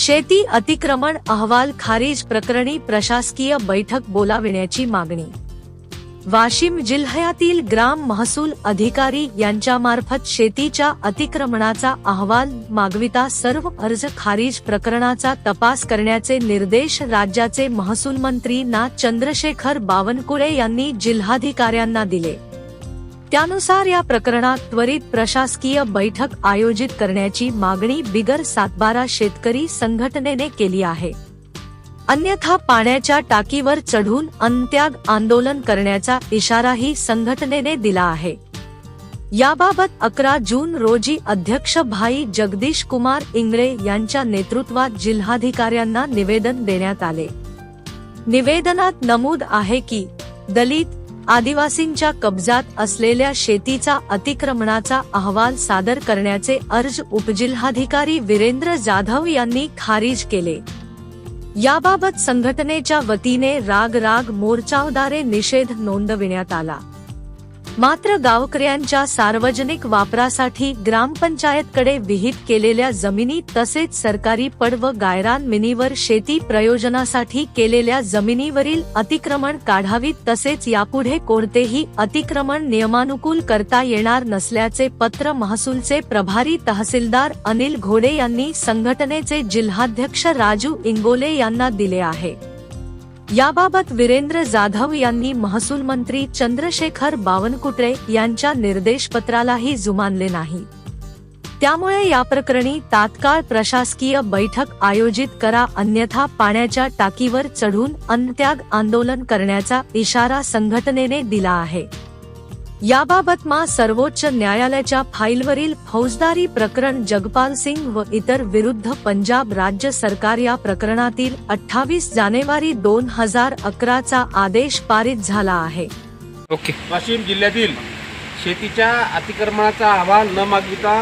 शेती अतिक्रमण अहवाल खारिज प्रकरणी प्रशासकीय बैठक बोलाविण्याची मागणी. वाशिम जिल्ह्यातील ग्राम महसूल अधिकारी यांच्यामार्फत शेतीच्या अतिक्रमणाचा अहवाल मागविता सर्व अर्ज खारिज प्रकरणाचा तपास करण्याचे निर्देश राज्याचे महसूल मंत्री ना चंद्रशेखर बावनकुळे यांनी जिल्हाधिकाऱ्यांना दिले. त्यानुसार या प्रकरणात त्वरित प्रशासकीय बैठक आयोजित करण्याची मागणी बिगर सातबारा शेतकरी संघटनेने केली आहे. अन्यथा पाण्याच्या टाकीवर चढून अंत्याग आंदोलन करण्याचा इशाराही संघटनेने दिला आहे. याबाबत अकरा जून रोजी अध्यक्ष भाई जगदीश कुमार इंगळे यांच्या नेतृत्वात जिल्हाधिकाऱ्यांना निवेदन देण्यात आले. निवेदनात नमूद आहे की दलित आदिवासींच्या कब्जात असलेल्या शेतीचा अतिक्रमणाचा अहवाल सादर करण्याचे अर्ज उपजिल्हाधिकारी वीरेंद्र जाधव यांनी खारिज केले. याबाबत संघटनेच्या वतीने राग राग मोर्चाद्वारे निषेध नोंदविण्यात आला. मात्र गावकऱ्यांच्या सार्वजनिक वापरासाठी ग्रामपंचायतकडे विहित केलेल्या जमिनी तसेच सरकारी पड व गायरान मिनीवर शेती प्रयोजनासाठी केलेल्या जमिनीवरील अतिक्रमण काढावीत तसेच यापुढे कोणतेही अतिक्रमण नियमानुकूल करता येणार नसल्याचे पत्र महसूलचे प्रभारी तहसीलदार अनिल घोडे यांनी संघटनेचे जिल्हाध्यक्ष राजू इंगोले यांना दिले आहे. याबाबत वीरेंद्र जाधव यांनी महसूल मंत्री चंद्रशेखर बावनकुळे यांच्या निर्देशपत्रालाही जुमानले नाही. त्यामुळे या प्रकरणी तात्काळ प्रशासकीय बैठक आयोजित करा अन्यथा पाण्याच्या टाकीवर चढून अंत्याग आंदोलन करण्याचा इशारा संघटनेने दिला आहे. याबाबत मा सर्वोच्च न्यायालयाच्या फाईलवरील फौजदारी प्रकरण जगपाल सिंग व इतर विरुद्ध पंजाब राज्य सरकार या प्रकरणातील अठ्ठावीस जानेवारी दोन हजार अकराचा आदेश पारित झाला आहे. ओके. वाशिम जिल्ह्यातील शेतीच्या अतिक्रमणाचा अहवाल न मागविता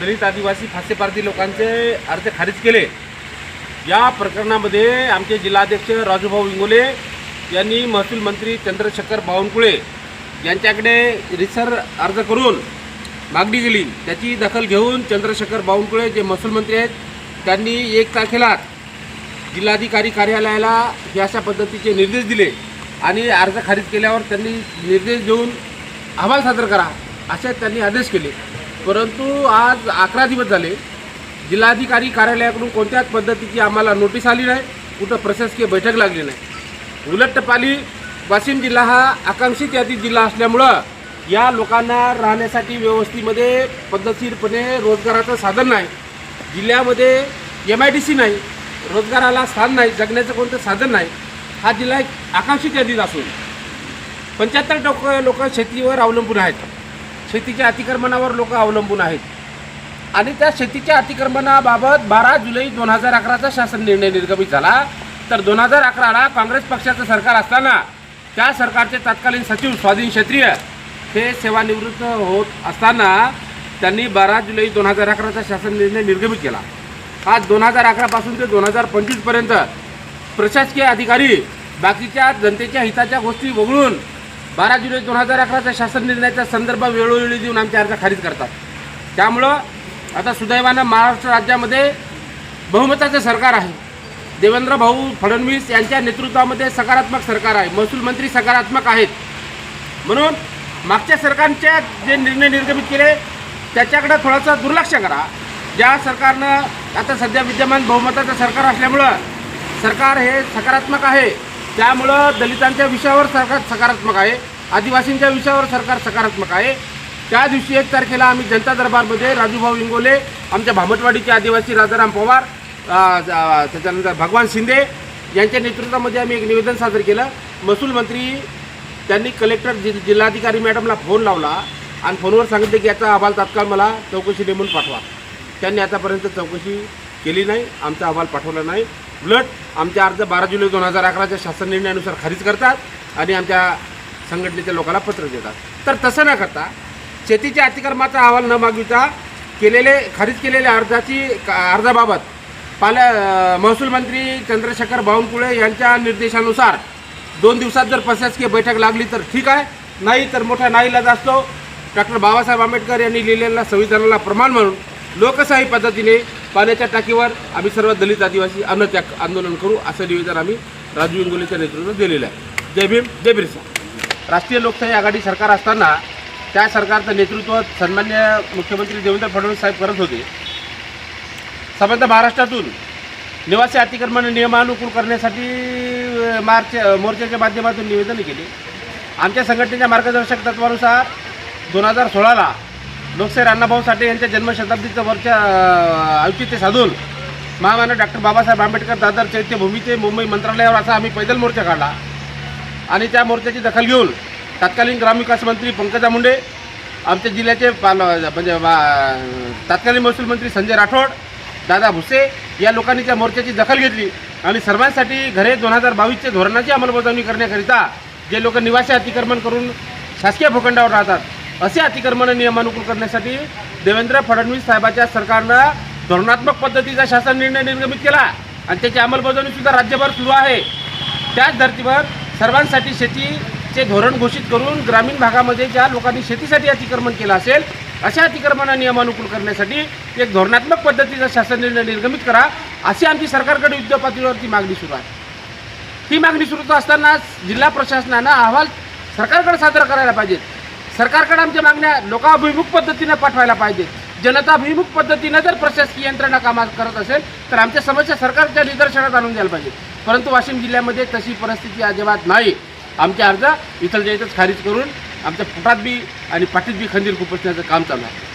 दलित आदिवासी फासेपारधी लोकांचे अर्ज खारिज केले. या प्रकरणामध्ये आमचे जिल्हाध्यक्ष राजूभाऊ इंगोले यांनी महसूल मंत्री चंद्रशेखर बावनकुळे यांच्याकडे रिसर अर्ज करून मागणी केली. त्याची दखल घेऊन चंद्रशेखर बावनकुळे जे महसूल मंत्री आहेत त्यांनी एक तारखेला जिल्हाधिकारी कार्यालयाला हे अशा पद्धतीचे निर्देश दिले आणि अर्ज खारिज केल्यावर त्यांनी निर्देश देऊन अहवाल सादर करा असे त्यांनी आदेश केले. परंतु आज अकरा दिवस झाले जिल्हाधिकारी कार्यालयाकडून कोणत्याच पद्धतीची आम्हाला नोटीस आली नाही कुठं प्रशासकीय बैठक लागली नाही. उलट टपाली वाशिम जिल्हा हा आकांक्षित यादी जिल्हा असल्यामुळं या लोकांना राहण्यासाठी व्यवस्थेमध्ये पद्धतशीरपणे रोजगाराचं साधन नाही. जिल्ह्यामध्ये एम आय डी सी नाही रोजगाराला स्थान नाही जगण्याचं कोणतं साधन नाही. हा जिल्हा एक आकांक्षित यादीत असून पंच्याहत्तर टक्के लोक शेतीवर अवलंबून आहेत. शेतीच्या अतिक्रमणावर लोक अवलंबून आहेत. आणि त्या शेतीच्या अतिक्रमणाबाबत बारा जुलै दोन हजार अकराचा शासन निर्णय निर्गमित झाला. तर दोन हजार अकराला काँग्रेस पक्षाचं सरकार असताना त्या सरकारचे तत्कालीन सचिव स्वाधीन क्षत्रिय हे सेवानिवृत्त होत असताना त्यांनी बारा जुलै दोन हजार अकराचा शासन निर्णय निर्गमित केला. हा दोन हजार अकरापासून ते दोन हजार पंचवीसपर्यंत प्रशासकीय अधिकारी बाकीच्या जनतेच्या हिताच्या गोष्टी वगळून बारा जुलै दोन हजार अकराच्या शासन निर्णयाचा संदर्भ वेळोवेळी देऊन आमचे अर्ज खारिज करतात. त्यामुळं आता सुदैवानं महाराष्ट्र राज्यामध्ये बहुमताचं सरकार आहे. देवेंद्र भाऊ फडणवीस यांच्या नेतृत्वामध्ये सकारात्मक सरकार आहे. महसूल मंत्री सकारात्मक आहेत. म्हणून मागच्या सरकारच्या जे निर्णय निर्गमित केले त्याच्याकडे थोडंसं दुर्लक्ष करा. ज्या सरकारनं आता सध्या विद्यमान बहुमताचं सरकार असल्यामुळं सरकार हे सकारात्मक आहे. त्यामुळं दलितांच्या विषयावर सरकार सकारात्मक आहे. आदिवासींच्या विषयावर सरकार सकारात्मक आहे. त्या दिवशी एक तारखेला आम्ही जनता दरबारमध्ये राजूभाऊ इंगोले आमच्या भामटवाडीचे आदिवासी राजाराम पवार त्याच्यानंतर भगवान शिंदे यांच्या नेतृत्वामध्ये आम्ही एक निवेदन सादर केलं. महसूल मंत्री त्यांनी कलेक्टर जि जिल्हाधिकारी मॅडमला फोन लावला आणि फोनवर सांगितले की याचा अहवाल तात्काळ मला चौकशी नेमून पाठवा. त्यांनी आतापर्यंत चौकशी केली नाही आमचा अहवाल पाठवला नाही. उलट आमचे अर्ज बारा जुलै दोन हजार अकराच्या शासन निर्णयानुसार खारीज करतात आणि आमच्या संघटनेच्या लोकांना पत्र देतात. तर तसं न करता शेतीच्या अतिक्रमाचा अहवाल न मागविता केलेले खारिज केलेल्या अर्जाची अर्जाबाबत पाल्या महसूल मंत्री चंद्रशेखर बावनकुळे यांच्या निर्देशानुसार दोन दिवसात जर प्रशासकीय बैठक लागली तर ठीक आहे. नाही तर मोठा नाईलाज असतो. डॉक्टर बाबासाहेब आंबेडकर यांनी लिहिलेल्या संविधानाला प्रमाण म्हणून लोकशाही पद्धतीने पाण्याच्या टाकीवर आम्ही सर्व दलित आदिवासी अन्नत्याग आंदोलन करू असं निवेदन आम्ही राजू इंगोलेच्या नेतृत्वात दिलेलं आहे. जय भीम जय बिरसा. राष्ट्रीय लोकशाही आघाडी सरकार असताना त्या सरकारचं नेतृत्व सन्मान्य मुख्यमंत्री देवेंद्र फडणवीस साहेब करत होते. संबंध महाराष्ट्रातून निवासी अतिक्रमण नियमानुकूल करण्यासाठी मार्च मोर्चाच्या माध्यमातून निवेदन केले. आमच्या संघटनेच्या मार्गदर्शक तत्वानुसार दोन हजार सोळाला लोकशाहीर अण्णाभाऊ साठे यांच्या जन्मशताब्दीचं मोर्चा औचित्य साधून महामानव डॉक्टर बाबासाहेब आंबेडकर दादर चैत्यभूमीचे मुंबई मंत्रालयावर असा आम्ही पैदल मोर्चा काढला. आणि त्या मोर्चाची दखल घेऊन तत्कालीन ग्रामविकास मंत्री पंकजा मुंडे आमच्या जिल्ह्याचे पाल म्हणजे मा- तत्कालीन महसूल मंत्री संजय राठोड दादा भुसे या लोकांनी त्या मोर्चाची दखल घेतली आणि सर्वांसाठी घरे दोन हजार बावीसच्या धोरणाची अंमलबजावणी करण्याकरिता जे लोक निवासी अतिक्रमण करून शासकीय भूखंडावर राहतात असे अतिक्रमण नियमानुकूल करण्यासाठी देवेंद्र फडणवीस साहेबाच्या सरकारनं धोरणात्मक पद्धतीचा शासन निर्णय निर्गमित केला आणि त्याची अंमलबजावणी सुद्धा राज्यभर सुरू आहे. त्याच धर्तीवर सर्वांसाठी शेतीचे धोरण घोषित करून ग्रामीण भागामध्ये ज्या लोकांनी शेतीसाठी अतिक्रमण केलं असेल अशा अतिक्रमणा नियमानुकूल करण्यासाठी एक धोरणात्मक पद्धतीचा शासन निर्णय निर्गमित करा अशी आमची सरकारकडे युद्ध पातळीवरती मागणी सुरू आहे. ही मागणी सुरू असताना जिल्हा प्रशासनानं अहवाल सरकारकडे सादर करायला पाहिजेत. सरकारकडे आमच्या मागण्या लोकाभिमुख पद्धतीनं पाठवायला पाहिजेत. जनताभिमुख पद्धतीनं जर प्रशासकीय यंत्रणा कामा करत असेल तर आमच्या समस्या सरकारच्या निदर्शनात आणून द्यायला पाहिजे परंतु वाशिम जिल्ह्यामध्ये तशी परिस्थिती अजिबात नाही. आमचे अर्ज इथलच्या इथंच खारिज करून आमच्या पोटात बी आणि पाठीत बी खंजीर खुपसण्याचं काम चालू आहे.